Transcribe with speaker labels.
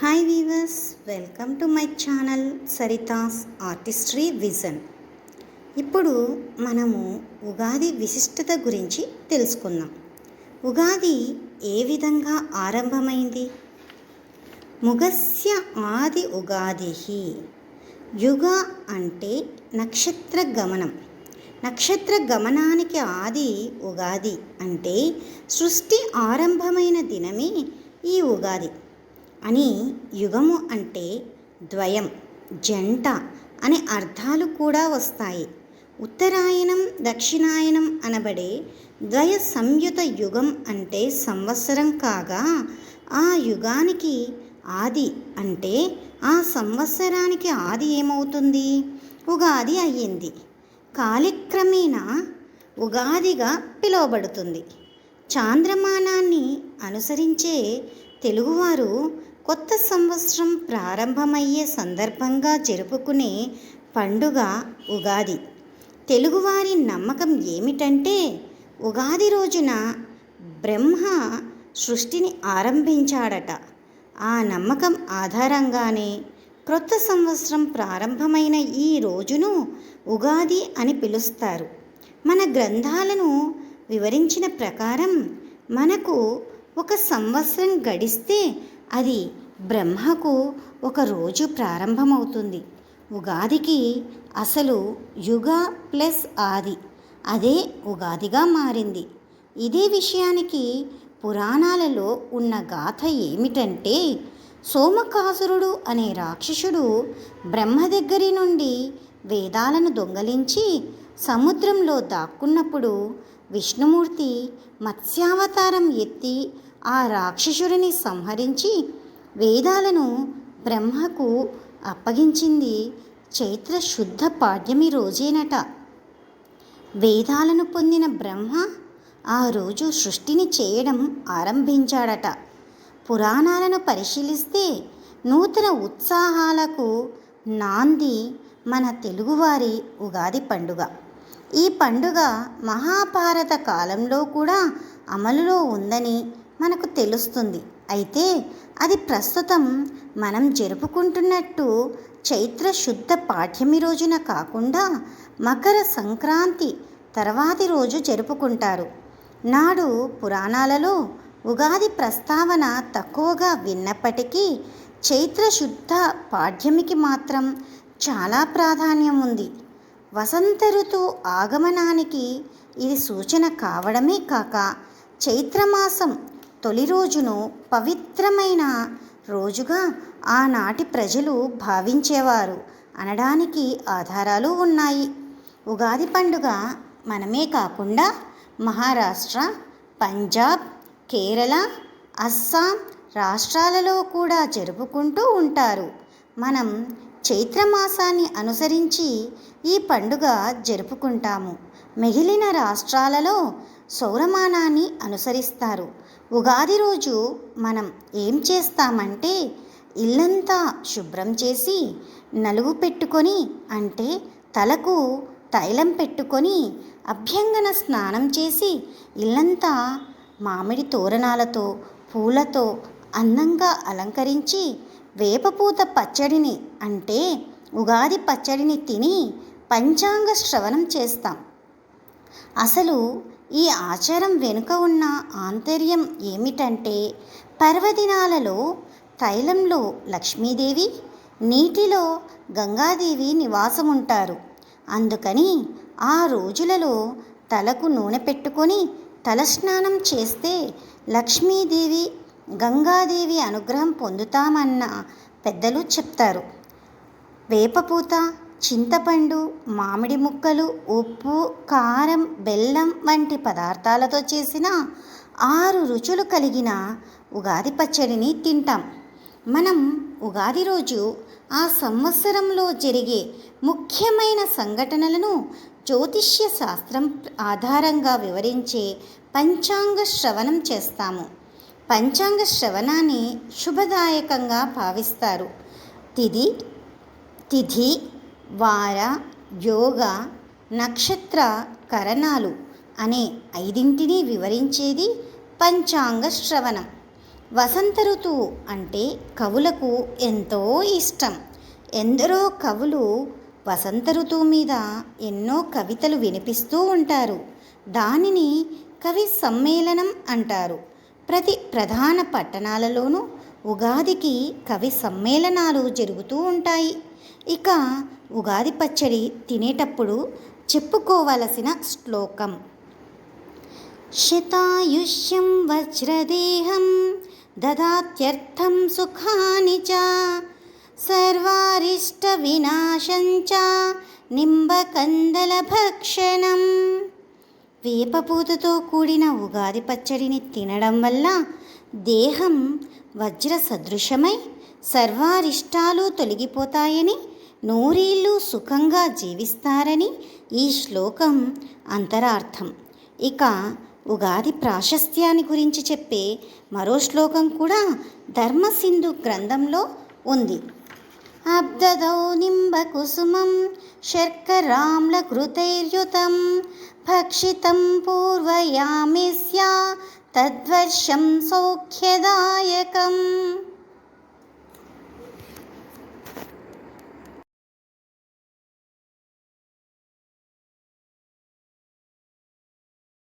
Speaker 1: Hi weavers welcome to my channel Sarita's artistry vision ఇప్పుడు మనము ఉగాది విశిష్టత గురించి తెలుసుకుందాం. ఉగాది ఏ విధంగా ఆరంభమైంది? ముగస్య ఆది ఉగాది యుగ అంటే నక్షత్ర గమనం. నక్షత్ర గమనానికి ఆది ఉగాది అంటే సృష్టి ఆరంభమైన దినమే ఈ ఉగాది. అని యుగము అంటే ద్వయం జంట అనే అర్థాలు కూడా వస్తాయి. ఉత్తరాయణం దక్షిణాయనం అనబడే ద్వయ సంయుత యుగం అంటే సంవత్సరం కాగా ఆ యుగానికి ఆది అంటే ఆ సంవత్సరానికి ఆది ఏమవుతుంది? ఉగాది అయ్యింది. కాలక్రమేణా ఉగాదిగా పిలువబడుతుంది. చాంద్రమానాన్ని అనుసరించే తెలుగువారు కొత్త సంవత్సరం ప్రారంభమయ్యే సందర్భంగా జరుపుకునే పండుగ ఉగాది. తెలుగువారి నమ్మకం ఏమిటంటే ఉగాది రోజున బ్రహ్మ సృష్టిని ఆరంభించాడట. ఆ నమ్మకం ఆధారంగానే క్రొత్త సంవత్సరం ప్రారంభమైన ఈ రోజును ఉగాది అని పిలుస్తారు. మన గ్రంథాలను వివరించిన ప్రకారం మనకు ఒక సంవత్సరం గడిస్తే అది బ్రహ్మకు ఒక రోజు ప్రారంభమవుతుంది. ఉగాదికి అసలు యుగ ప్లస్ ఆది అదే ఉగాదిగా మారింది. ఇదే విషయానికి పురాణాలలో ఉన్న గాథ ఏమిటంటే సోమకాసురుడు అనే రాక్షసుడు బ్రహ్మ దగ్గరి నుండి వేదాలను దొంగలించి సముద్రంలో దాక్కున్నప్పుడు విష్ణుమూర్తి మత్స్యావతారం ఎత్తి ఆ రాక్షసుడిని సంహరించి వేదాలను బ్రహ్మకు అప్పగించింది చైత్ర శుద్ధ పాడ్యమి రోజేనట. వేదాలను పొందిన బ్రహ్మ ఆ రోజు సృష్టిని చేయడం ఆరంభించాడట. పురాణాలను పరిశీలిస్తే నూతన ఉత్సాహాలకు నాంది మన తెలుగువారి ఉగాది పండుగ. ఈ పండుగ మహాభారత కాలంలో కూడా అమలులో ఉందని మనకు తెలుస్తుంది. అయితే అది ప్రస్తుతం మనం జరుపుకుంటున్నట్టు చైత్ర శుద్ధ పాఠ్యమి రోజున కాకుండా మకర సంక్రాంతి తర్వాతి రోజు జరుపుకుంటారు. నాడు పురాణాలలో ఉగాది ప్రస్తావన తక్కువగా విన్నప్పటికీ చైత్ర శుద్ధ పాఠ్యమికి మాత్రం చాలా ప్రాధాన్యం ఉంది. వసంత ఋతువు ఆగమనానికి ఇది సూచన కావడమే కాక చైత్రమాసం తొలి రోజును పవిత్రమైన రోజుగా ఆనాటి ప్రజలు భావించేవారు. అనడానికి ఆధారాలు ఉన్నాయి. ఉగాది పండుగ మనమే కాకుండా మహారాష్ట్ర పంజాబ్ కేరళ అస్సాం రాష్ట్రాలలో కూడా జరుపుకుంటూ ఉంటారు. మనం చైత్రమాసాన్ని అనుసరించి ఈ పండుగ జరుపుకుంటాము. మిగిలిన రాష్ట్రాలలో సౌరమానాన్ని అనుసరిస్తారు. ఉగాది రోజు మనం ఏం చేస్తామంటే ఇల్లంతా శుభ్రం చేసి నలుగు పెట్టుకొని అంటే తలకు తైలం పెట్టుకొని అభ్యంగన స్నానం చేసి ఇల్లంతా మామిడి తోరణాలతో పూలతో అందంగా అలంకరించి వేపపూత పచ్చడిని అంటే ఉగాది పచ్చడిని తిని పంచాంగ శ్రవణం చేస్తాం. అసలు ఈ ఆచారం వెనుక ఉన్న ఆంతర్యం ఏమిటంటే పర్వదినాలలో తైలంలో లక్ష్మీదేవి నీటిలో గంగాదేవి నివాసం ఉంటారు అందుకని ఆ రోజులలో తలకు నూనె పెట్టుకొని తలస్నానం చేస్తే లక్ష్మీదేవి గంగాదేవి అనుగ్రహం పొందుతామన్న పెద్దలు చెప్తారు. వేపపూత చింతపండు మామిడి ముక్కలు ఉప్పు కారం బెల్లం వంటి పదార్థాలతో చేసిన ఆరు రుచులు కలిగిన ఉగాది పచ్చడిని తింటాం. మనం ఉగాది రోజు ఆ సంవత్సరంలో జరిగే ముఖ్యమైన సంఘటనలను జ్యోతిష్య శాస్త్రం ఆధారంగా వివరించే పంచాంగ శ్రవణం చేస్తాము. పంచాంగ శ్రవణాన్ని శుభదాయకంగా భావిస్తారు. తిది తిథి వార యోగ నక్షత్ర కరణాలు అనే ఐదింటిని వివరించేది పంచాంగ శ్రవణం. వసంత ఋతువు అంటే కవులకు ఎంతో ఇష్టం. ఎందరో కవులు వసంత ఋతువు మీద ఎన్నో కవితలు వినిపిస్తూ ఉంటారు. దానిని కవి సమ్మేళనం అంటారు. ప్రతి ప్రధాన పట్టణాలలోనూ ఉగాదికి కవి సమ్మేళనాలు జరుగుతూ ఉంటాయి. ఇక ఉగాది పచ్చడి తినేటప్పుడు చెప్పుకోవలసిన శ్లోకం. శతాయుష్యం వజ్రదేహం దదాత్యర్థం సుఖాని చ సర్వారిష్ట వినాశం చ నింబకందల భక్షణం వేపపూతతో కూడిన ఉగాది పచ్చడిని తినడం వల్ల దేహం వజ్ర సదృశమై సర్వారిష్టాలు తొలగిపోతాయని నూరేళ్ళు సుఖంగా జీవిస్తారని ఈ శ్లోకం అంతరార్థం. ఇక ఉగాది ప్రాశస్త్యాన్ని గురించి చెప్పే మరో శ్లోకం కూడా ధర్మసింధు గ్రంథంలో ఉంది. అబ్దదౌ నింబకుసుమం శర్కరామ్లకృతైర్యుతం భక్షితం పూర్వయామి తద్వర్షం సౌఖ్యదాయకం.